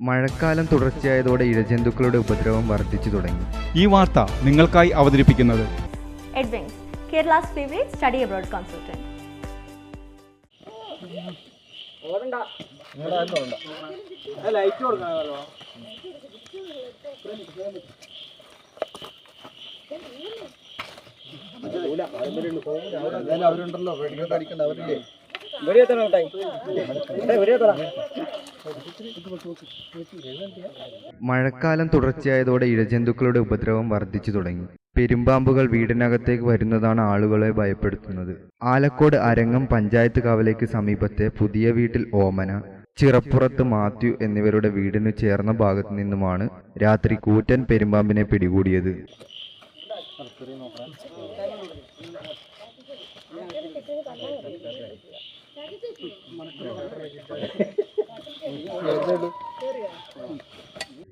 മഴക്കാലം തുടർച്ചയായതോടെ ഇഴജന്തുക്കളുടെ ഉപദ്രവം വർദ്ധിച്ചു തുടങ്ങി. ഈ വാർത്ത നിങ്ങൾക്കായി അവതരിപ്പിക്കുന്നത് Edwings, Kerala's favorite study abroad consultant. അവരുണ്ടല്ലോ. പേടിക്കാത്ത അടിക്കണ്ട അവരില്ലേ? മഴക്കാലം തുടർച്ചയായതോടെ ഇഴജന്തുക്കളുടെ ഉപദ്രവം വർദ്ധിച്ചു തുടങ്ങി. പെരുമ്പാമ്പുകൾ വീടിനകത്തേക്ക് വരുന്നതാണ് ആളുകളെ ഭയപ്പെടുത്തുന്നത്. ആലക്കോട് അരങ്ങം പഞ്ചായത്ത് കാവലേക്ക് സമീപത്തെ പുതിയ വീട്ടിൽ ഓമന ചിറപ്പുറത്ത് മാത്യു എന്നിവരുടെ വീടിനു ചേർന്ന ഭാഗത്തു നിന്നുമാണ് രാത്രി കൂറ്റൻ പെരുമ്പാമ്പിനെ പിടികൂടിയത്.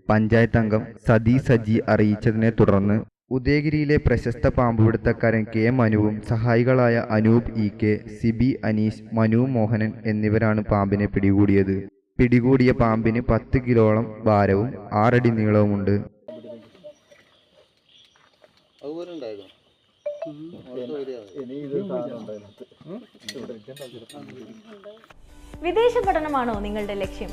പഞ്ചായത്ത് അംഗം സതി സജി അറിയിച്ചതിനെ തുടർന്ന് ഉദയഗിരിയിലെ പ്രശസ്ത പാമ്പുപിടുത്തക്കാരൻ കെ മനുവും സഹായികളായ അനൂപ് ഇ കെ സിബി അനീഷ് മനു മോഹനൻ എന്നിവരാണ് പാമ്പിനെ പിടികൂടിയത്. പിടികൂടിയ പാമ്പിന് പത്ത് കിലോളം ഭാരവും ആറടി നീളവുമുണ്ട്. വിദേശ പഠനമാണോ നിങ്ങളുടെ ലക്ഷ്യം?